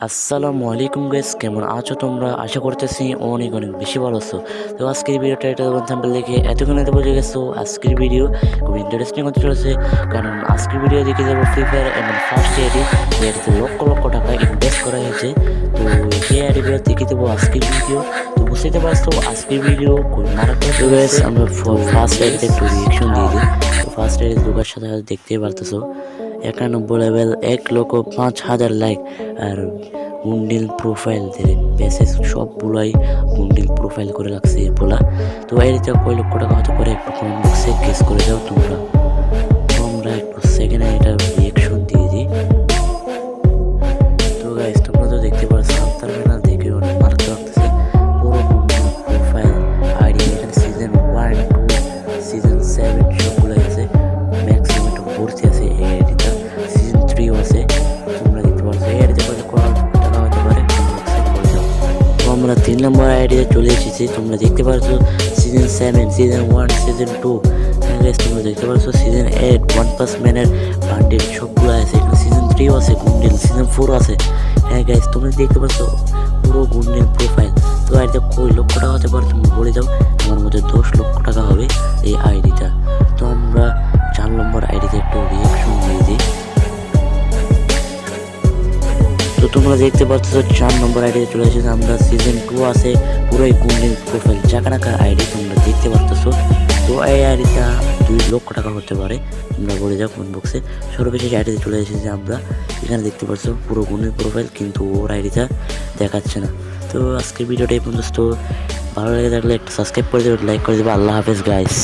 আসসালামু আলাইকুম গাইস কেমন আছো তোমরা? আশা করতেছি অনেক অনেক বেশি ভালো আছো। তো আজকের ভিডিওটা এটা থাম্বেল দেখে এতক্ষণ এত বুঝে গেছো, আজকের ভিডিও খুব ইন্টারেস্টিং হতে চলেছে। কারণ আজকের ভিডিও দেখে যাব ফ্রি ফায়ার এবং ফার্স্ট এডি যেটাতে লক্ষ লক্ষ টাকা ইনভেস্ট করা হয়েছে। তো সেই আইডিগুলো দেখে দেবো আজকের ভিডিও তো বুঝতে পারছ, আজকের ভিডিও খুব মারাত্মক। আমরা ফার্স্ট এডিতে একটু রিয়েকশন দিয়ে দিই। ফার্স্ট ঢোকার সাথে সাথে দেখতেই পারতেছো। একানব্বই লেভেল এক লক্ষ পাঁচ হাজার লাইক আর মুন্ডিল প্রোফাইল পেসেস সবগুলোই মুন্ডিল প্রোফাইল করে রাখছে বলা তো এরিতে কয় লক্ষ টাকা হতে পারে একটু কমেন্ট বক্সে গেস করে যাও তোমরা। তিন নম্বর আইডিয়া চলে এসেছি, তোমরা দেখতে পারছ season seven season one season two তোমরা দেখতে পারছ সিজন এইট ওয়ান প্লাস ম্যানের বান্ডেল সবগুলো আছে। এখানে সিজন থ্রিও আছে গুন্ডেল সিজন ফোর আছে। হ্যাঁ গ্যাস তোমরা দেখতে পাচ্ছ পুরো গুন্ডেল প্রোফাইল তো আইডিয়া কই? লক্ষ টাকা হতে পারো, তুমি বলে যাও আমার মধ্যে দশ লক্ষ টাকা হবে এই আইডিটা তো তোমরা দেখতে পাচ্ছ, চার নম্বর আইডিতে চলে এসেছে। আমরা সিজন টু আছে, পুরোই গুন্ডিং প্রোফাইল চাকানাকার আইডি তোমরা দেখতে পাচ্ছ। তো এই আইডিটা দুই লক্ষ টাকা হতে পারে। তোমরা বলে যাও কোন বক্সে সর্বশেষ আইডিতে চলে এসেছে যে আমরা। এখানে দেখতে পাচ্ছ, পুরো গুন্ডিং প্রোফাইল কিন্তু ওর আইডিটা দেখাচ্ছে না। তো আজকের ভিডিওটা এই পর্যন্ত। ভালো লেগে থাকলে একটু সাবস্ক্রাইব করে দেবে লাইক করে দেবে। আল্লাহ হাফেজ গাইস